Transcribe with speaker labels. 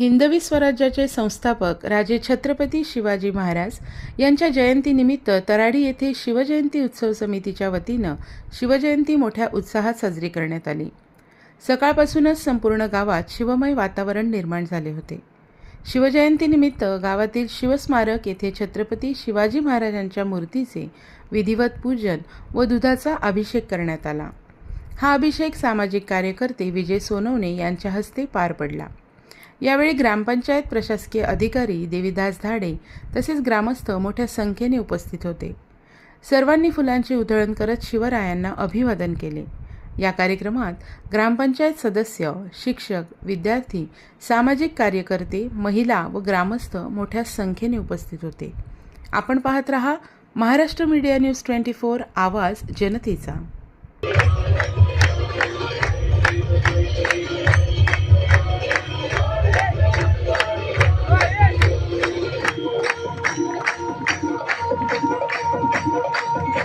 Speaker 1: हिंदवी स्वराज्याचे संस्थापक राजे छत्रपती शिवाजी महाराज यांच्या जयंतीनिमित्त तराडी येथे शिवजयंती उत्सव समितीच्या वतीनं शिवजयंती मोठ्या उत्साहात साजरी करण्यात आली. सकाळपासूनच संपूर्ण गावात शिवमय वातावरण निर्माण झाले होते. शिवजयंतीनिमित्त गावातील शिवस्मारक येथे छत्रपती शिवाजी महाराजांच्या मूर्तीचे विधिवत पूजन व दुधाचा अभिषेक करण्यात आला. हा अभिषेक सामाजिक कार्यकर्ते विजय सोनवणे यांच्या हस्ते पार पडला. यावेळी ग्रामपंचायत प्रशासकीय अधिकारी देवीदास धाडे तसेच ग्रामस्थ मोठ्या संख्येने उपस्थित होते. सर्वांनी फुलांची उधळण करत शिवरायांना अभिवादन केले. या कार्यक्रमात ग्रामपंचायत सदस्य शिक्षक विद्यार्थी सामाजिक कार्यकर्ते महिला व ग्रामस्थ मोठ्या संख्येने उपस्थित होते. आपण पाहत रहा Maharashtra media news twenty four आवाज जनतेचा. Thank you.